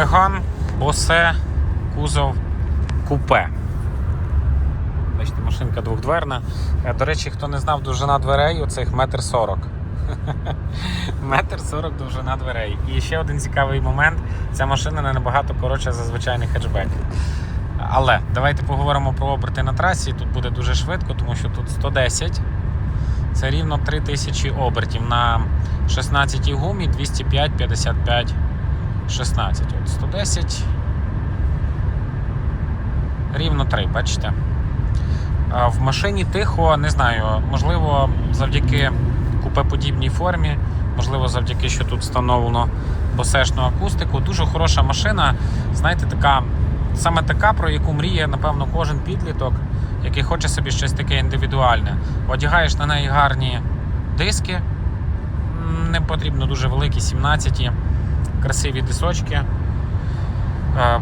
Меган, Босе, кузов, купе. Бачите, машинка двохдверна. Е, До речі, хто не знав, довжина дверей оцих метр сорок. Метр сорок довжина дверей. І ще один цікавий момент: ця машина не набагато коротша за звичайний хетчбек. Але давайте поговоримо про оберти на трасі. Тут буде дуже швидко, тому що тут 110. Це рівно 3000 обертів на 16 гумі 205, 55, 16. От 110. Рівно 3, бачите? В машині тихо, не знаю, можливо, завдяки купеподібній формі, можливо, завдяки, що тут встановлено босешну акустику. Дуже хороша машина. Знаєте, така, саме така, про яку мріє, напевно, кожен підліток, який хоче собі щось таке індивідуальне. Одягаєш на неї гарні диски, не потрібно дуже великі, 17, красиві дисочки. Е,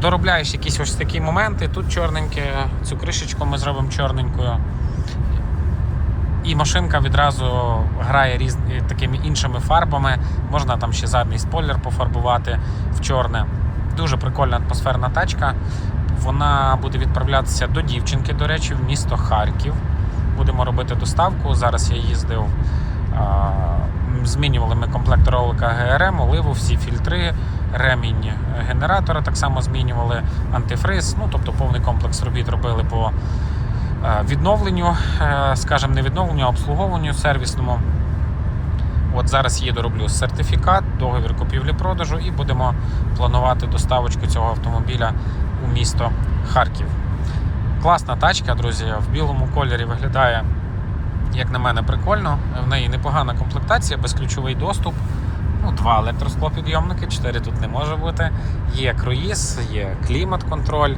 Доробляєш якісь ось такі моменти. Тут чорненьке, цю кришечку ми зробимо чорненькою. І машинка відразу грає різ... такими іншими фарбами. Можна там ще задній спойлер пофарбувати в чорне. Дуже прикольна атмосферна тачка. Вона буде відправлятися до дівчинки, до речі, в місто Харків. Будемо робити доставку. Зараз я їздив, змінювали ми комплект ролика ГРМ, оливу, всі фільтри, ремінь генератора так само змінювали, антифриз. Ну, тобто повний комплекс робіт робили по е, відновленню, е, скажімо, не відновленню, а обслуговуванню сервісному. От зараз їду, роблю сертифікат, договір купівлі-продажу і будемо планувати доставочку цього автомобіля у місто Харків. Класна тачка, друзі, в білому кольорі виглядає, як на мене, прикольно. В неї непогана комплектація, безключовий доступ. Ну, два електросклопідйомники, чотири тут не може бути. Є круїз, є клімат-контроль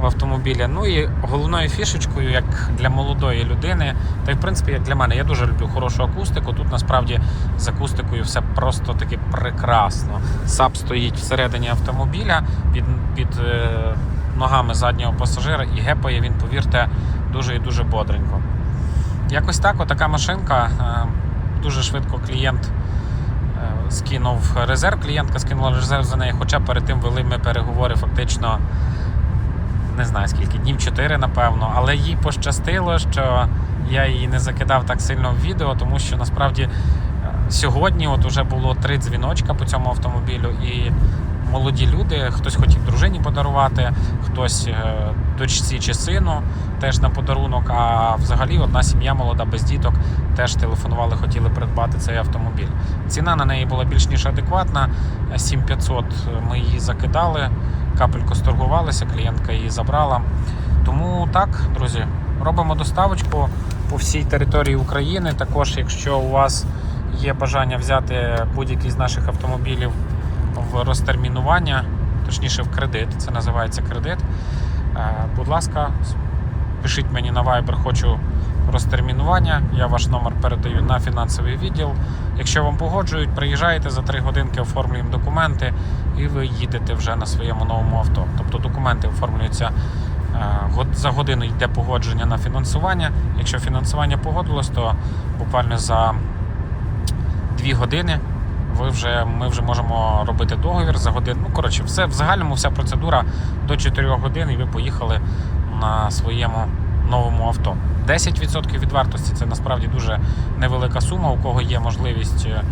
в автомобілі. Ну і головною фішечкою, як для молодої людини, та й в принципі, як для мене, я дуже люблю хорошу акустику. Тут насправді з акустикою все просто таки прекрасно. САП стоїть всередині автомобіля під, під е, ногами заднього пасажира і гепає він, повірте, дуже і дуже бодренько. Якось так, отака машинка. Е, дуже швидко клієнт е, скинув резерв. Клієнтка скинула резерв за неї, хоча перед тим вели ми переговори фактично не знаю скільки, днів 4, напевно. Але їй пощастило, що я її не закидав так сильно в відео, тому що насправді е, сьогодні от уже було три дзвіночка по цьому автомобілю, і молоді люди, хтось хотів дружині подарувати, хтось е, дочці чи сину теж на подарунок. А взагалі одна сім'я молода без діток теж телефонували, хотіли придбати цей автомобіль. Ціна на неї була більш ніж адекватна. 7500 ми її закидали, капелько сторгувалися, клієнтка її забрала. Тому так, друзі, робимо доставочку по всій території України. Також, якщо у вас є бажання взяти будь-який з наших автомобілів в розтермінування, точніше в кредит, це називається кредит. е, Будь ласка, пишіть мені на Viber, хочу розтермінування. Я ваш номер передаю на фінансовий відділ. Якщо вам погоджують, приїжджаєте за 3 годинки, оформлюємо документи і ви їдете вже на своєму новому авто. Тобто документи оформлюються е, за годину йде погодження на фінансування. Якщо фінансування погодилось, то буквально за 2 години ви вже, ми вже можемо робити договір за годину. Ну, коротше, все в загальному вся процедура до 4 годин, і ви поїхали на своєму новому авто. 10% від вартості це насправді дуже невелика сума. У кого є можливість е,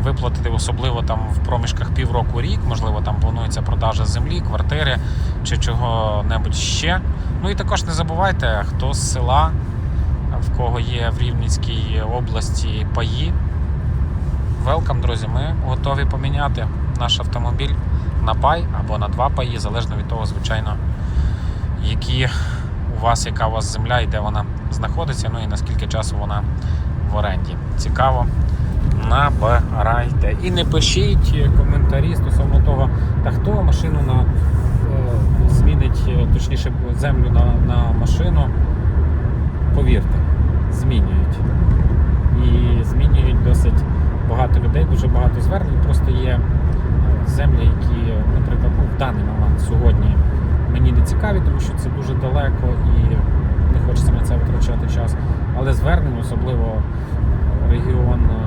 виплатити, особливо там в проміжках півроку рік, можливо, там планується продажа землі, квартири чи чого-небудь ще. Ну і також не забувайте, хто з села, в кого є в Рівненській області паї. Велкам, друзі, ми готові поміняти наш автомобіль на пай або на два паї, залежно від того, звичайно, які у вас, яка у вас земля і де вона знаходиться, ну і наскільки часу вона в оренді. Цікаво. Набирайте. І не пишіть коментарі стосовно того, та хто машину на, е, змінить, е, точніше, землю на, на машину. Повірте, змінюють. І змінюють досить людей, дуже багато звернень. Просто є е, землі, які, наприклад, ну, в даний момент сьогодні мені не цікаві, тому що це дуже далеко і не хочеться на це витрачати час. Але звернень, особливо регіон е,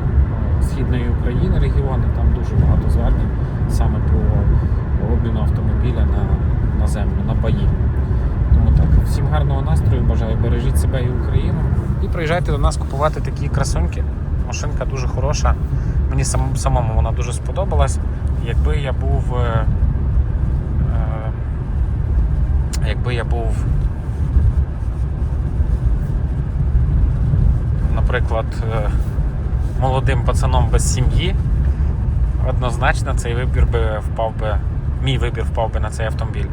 Східної України регіони, там дуже багато звернень саме по обміну автомобіля на, на землю, на паї. Тому так, всім гарного настрою, бажаю, бережіть себе і Україну. І приїжджайте до нас купувати такі красуньки. Машинка дуже хороша. Мені сам, самому вона дуже сподобалась. Якби я був. е, е, якби я був. Наприклад, е, молодим пацаном без сім'ї, однозначно цей вибір би впав би, мій вибір впав би на цей автомобіль.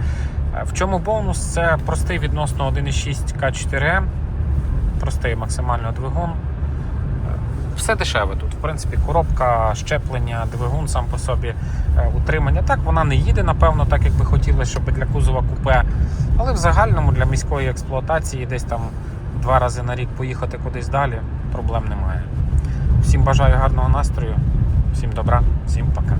Е, В чому бонус? Це простий відносно 1.6 К4М, простий максимально двигун. Все дешеве тут. В принципі, коробка, щеплення, двигун сам по собі, е, утримання. Так, вона не їде, напевно, так як би хотілося, щоб для кузова купе. Але в загальному для міської експлуатації десь там два рази на рік поїхати кудись далі, проблем немає. Всім бажаю гарного настрою, всім добра, всім пока.